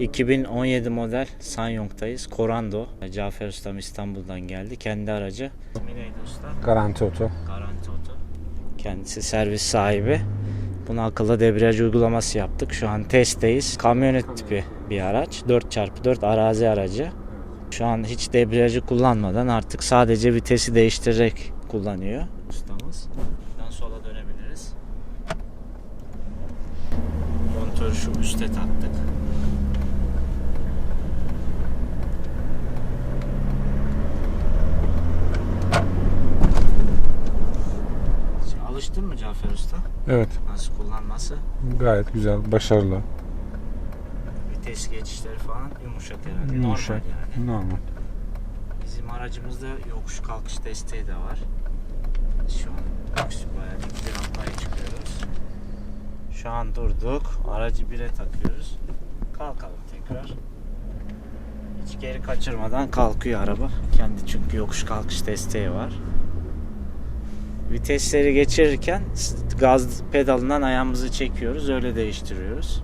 2017 model Sanyong'dayız. Corando. Cafer Ustam İstanbul'dan geldi. Kendi aracı. Usta. Garanti oto. Garanti Oto. Kendisi servis sahibi. Buna akıllı debriyaj uygulaması yaptık. Şu an testteyiz. Kamyonet tipi bir araç. 4x4 arazi aracı. Şu an hiç debriyajı kullanmadan artık sadece vitesi değiştirerek kullanıyor ustamız. Buradan sola dönebiliriz. Montörü şu üste taktık. Cafer Usta? Evet. Nasıl kullanması? Gayet güzel. Başarılı. Vites geçişleri falan yumuşak herhalde. Yumuşak. Normal yani. Normal. Bizim aracımızda yokuş kalkış desteği de var. Şu an yokuş bayağı bir rampaya çıkıyoruz. Şu an durduk. Aracı bire takıyoruz. Kalkalım tekrar. Hiç geri kaçırmadan kalkıyor araba. Kendi çünkü yokuş kalkış desteği var. Vitesleri geçirirken gaz pedalından ayağımızı çekiyoruz. Öyle değiştiriyoruz.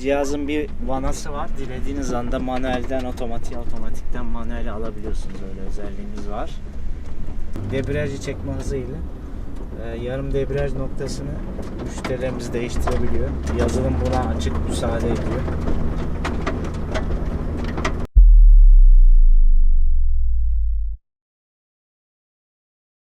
Cihazın bir vanası var. Dilediğiniz anda manuelden otomatiğe, otomatikten manuele alabiliyorsunuz. Öyle özelliğimiz var. Debriyajı çekme hızıyla e, yarım debriyaj noktasını müşterilerimiz değiştirebiliyor. Yazılım buna açık müsaade ediyor.